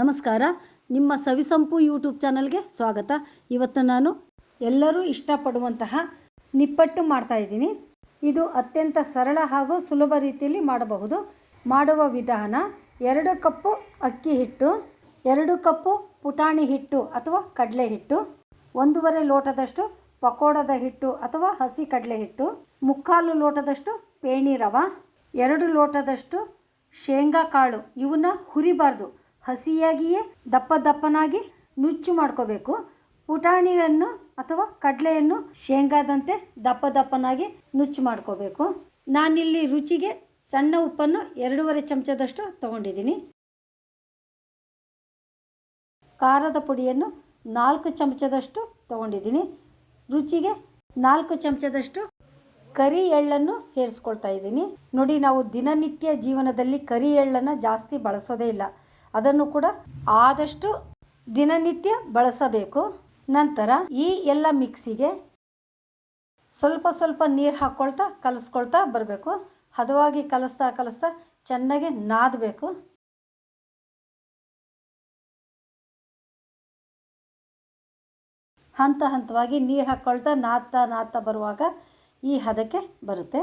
ನಮಸ್ಕಾರ. ನಿಮ್ಮ ಸವಿಸಂಪು ಯೂಟ್ಯೂಬ್ ಚಾನಲ್ಗೆ ಸ್ವಾಗತ. ಇವತ್ತು ನಾನು ಎಲ್ಲರೂ ಇಷ್ಟಪಡುವಂತಹ ನಿಪ್ಪಟ್ಟು ಮಾಡ್ತಾ ಇದ್ದೀನಿ. ಇದು ಅತ್ಯಂತ ಸರಳ ಹಾಗೂ ಸುಲಭ ರೀತಿಯಲ್ಲಿ ಮಾಡಬಹುದು. ಮಾಡುವ ವಿಧಾನ ಎರಡು ಕಪ್ಪು ಅಕ್ಕಿ ಹಿಟ್ಟು, ಎರಡು ಕಪ್ಪು ಪುಟಾಣಿ ಹಿಟ್ಟು ಅಥವಾ ಕಡಲೆ ಹಿಟ್ಟು, ಒಂದೂವರೆ ಲೋಟದಷ್ಟು ಪಕೋಡದ ಹಿಟ್ಟು ಅಥವಾ ಹಸಿ ಕಡಲೆ ಹಿಟ್ಟು, ಮುಕ್ಕಾಲು ಲೋಟದಷ್ಟು ಪೇಣಿ ರವ, ಎರಡು ಲೋಟದಷ್ಟು ಶೇಂಗಾ ಕಾಳು ಇವನ್ನ ಹುರಿಬಾರ್ದು. ಹಸಿಯಾಗಿಯೇ ದಪ್ಪ ದಪ್ಪನಾಗಿ ನುಚ್ಚು ಮಾಡ್ಕೋಬೇಕು. ಪುಟಾಣಿಯನ್ನು ಅಥವಾ ಕಡಲೆಯನ್ನು ಶೇಂಗಾದಂತೆ ದಪ್ಪ ದಪ್ಪನಾಗಿ ನುಚ್ಚು ಮಾಡ್ಕೋಬೇಕು. ನಾನಿಲ್ಲಿ ರುಚಿಗೆ ಸಣ್ಣ ಉಪ್ಪನ್ನು ಎರಡೂವರೆ ಚಮಚದಷ್ಟು ತಗೊಂಡಿದ್ದೀನಿ. ಖಾರದ ಪುಡಿಯನ್ನು ನಾಲ್ಕು ಚಮಚದಷ್ಟು ತಗೊಂಡಿದ್ದೀನಿ. ರುಚಿಗೆ ನಾಲ್ಕು ಚಮಚದಷ್ಟು ಕರಿ ಎಳ್ಳನ್ನು ಸೇರಿಸ್ಕೊಳ್ತಾ ಇದ್ದೀನಿ. ನೋಡಿ, ನಾವು ದಿನನಿತ್ಯ ಜೀವನದಲ್ಲಿ ಕರಿ ಎಳ್ಳನ್ನು ಜಾಸ್ತಿ ಬಳಸೋದೇ ಇಲ್ಲ. ಅದನ್ನು ಕೂಡ ಆದಷ್ಟು ದಿನನಿತ್ಯ ಬಳಸಬೇಕು. ನಂತರ ಈ ಎಲ್ಲ ಮಿಕ್ಸಿಗೆ ಸ್ವಲ್ಪ ಸ್ವಲ್ಪ ನೀರು ಹಾಕ್ಕೊಳ್ತಾ ಕಲಿಸ್ಕೊಳ್ತಾ ಬರಬೇಕು. ಹದವಾಗಿ ಕಲಿಸ್ತಾ ಕಲಿಸ್ತಾ ಚೆನ್ನಾಗಿ ನಾದಬೇಕು. ಹಂತ ಹಂತವಾಗಿ ನೀರು ಹಾಕ್ಕೊಳ್ತಾ ನಾದ್ತಾ ನಾದ್ತಾ ಬರುವಾಗ ಈ ಹದಕ್ಕೆ ಬರುತ್ತೆ.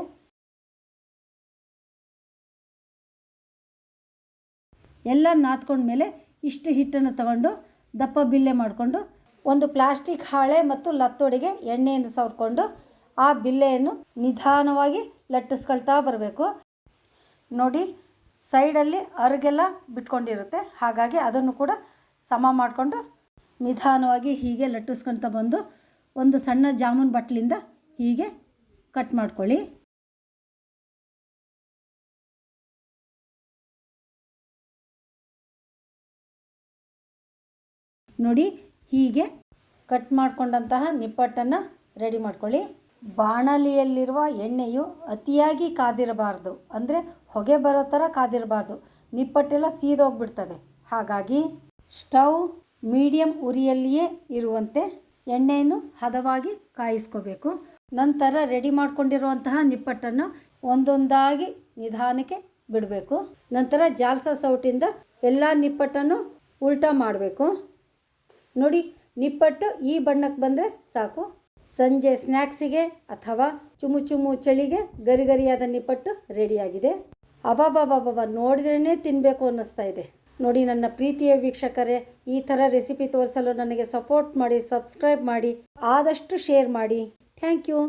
ಎಲ್ಲ ನಾದ್ಕೊಂಡ್ಮೇಲೆ ಇಷ್ಟು ಹಿಟ್ಟನ್ನು ತಗೊಂಡು ದಪ್ಪ ಬಿಲ್ಲೆ ಮಾಡಿಕೊಂಡು ಒಂದು ಪ್ಲಾಸ್ಟಿಕ್ ಹಾಳೆ ಮತ್ತು ಲತ್ತೋಡಿಗೆ ಎಣ್ಣೆಯನ್ನು ಸವರ್ಕೊಂಡು ಆ ಬಿಲ್ಲೆಯನ್ನು ನಿಧಾನವಾಗಿ ಲಟ್ಟಿಸ್ಕೊಳ್ತಾ ಬರಬೇಕು. ನೋಡಿ, ಸೈಡಲ್ಲಿ ಅರುಗೆಲ್ಲ ಬಿಟ್ಕೊಂಡಿರುತ್ತೆ. ಹಾಗಾಗಿ ಅದನ್ನು ಕೂಡ ಸಮ ಮಾಡಿಕೊಂಡು ನಿಧಾನವಾಗಿ ಹೀಗೆ ಲಟ್ಟಿಸ್ಕೊತ ಬಂದು ಒಂದು ಸಣ್ಣ ಜಾಮೂನ್ ಬಟ್ಲಿಂದ ಹೀಗೆ ಕಟ್ ಮಾಡ್ಕೊಳ್ಳಿ. ನೋಡಿ ಹೀಗೆ ಕಟ್ ಮಾಡಿಕೊಂಡಂತಹ ನಿಪ್ಪಟ್ಟನ್ನು ರೆಡಿ ಮಾಡ್ಕೊಳ್ಳಿ. ಬಾಣಲಿಯಲ್ಲಿರುವ ಎಣ್ಣೆಯು ಅತಿಯಾಗಿ ಕಾದಿರಬಾರ್ದು. ಅಂದರೆ ಹೊಗೆ ಬರೋ ಥರ ಕಾದಿರಬಾರ್ದು. ನಿಪ್ಪಟ್ಟೆಲ್ಲ ಸೀದೋಗ್ಬಿಡ್ತವೆ. ಹಾಗಾಗಿ ಸ್ಟವ್ ಮೀಡಿಯಂ ಉರಿಯಲ್ಲಿಯೇ ಇರುವಂತೆ ಎಣ್ಣೆಯನ್ನು ಹದವಾಗಿ ಕಾಯಿಸ್ಕೋಬೇಕು. ನಂತರ ರೆಡಿ ಮಾಡಿಕೊಂಡಿರುವಂತಹ ನಿಪ್ಪಟ್ಟನ್ನು ಒಂದೊಂದಾಗಿ ನಿಧಾನಕ್ಕೆ ಬಿಡಬೇಕು. ನಂತರ ಜಾಲ್ಸ ಸೌಟಿಂದ ಎಲ್ಲ ನಿಪ್ಪಟ್ಟನ್ನು ಉಲ್ಟಾ ಮಾಡಬೇಕು. ನೋಡಿ, ನಿಪ್ಪಟ್ಟು ಈ ಬಣ್ಣಕ್ಕೆ ಬಂದರೆ ಸಾಕು. ಸಂಜೆ ಸ್ನ್ಯಾಕ್ಸಿಗೆ ಅಥವಾ ಚುಮು ಚುಮು ಚಳಿಗೆ ಗರಿಗರಿಯಾದ ನಿಪ್ಪಟ್ಟು ರೆಡಿಯಾಗಿದೆ. ಅಬಾಬಾಬಾಬಾ ನೋಡಿದ್ರೇ ತಿನ್ನಬೇಕು ಅನ್ನಿಸ್ತಾ ಇದೆ. ನೋಡಿ, ನನ್ನ ಪ್ರೀತಿಯ ವೀಕ್ಷಕರೇ, ಈ ಥರ ರೆಸಿಪಿ ತೋರಿಸಲು ನನಗೆ ಸಪೋರ್ಟ್ ಮಾಡಿ, ಸಬ್ಸ್ಕ್ರೈಬ್ ಮಾಡಿ, ಆದಷ್ಟು ಶೇರ್ ಮಾಡಿ. Thank you.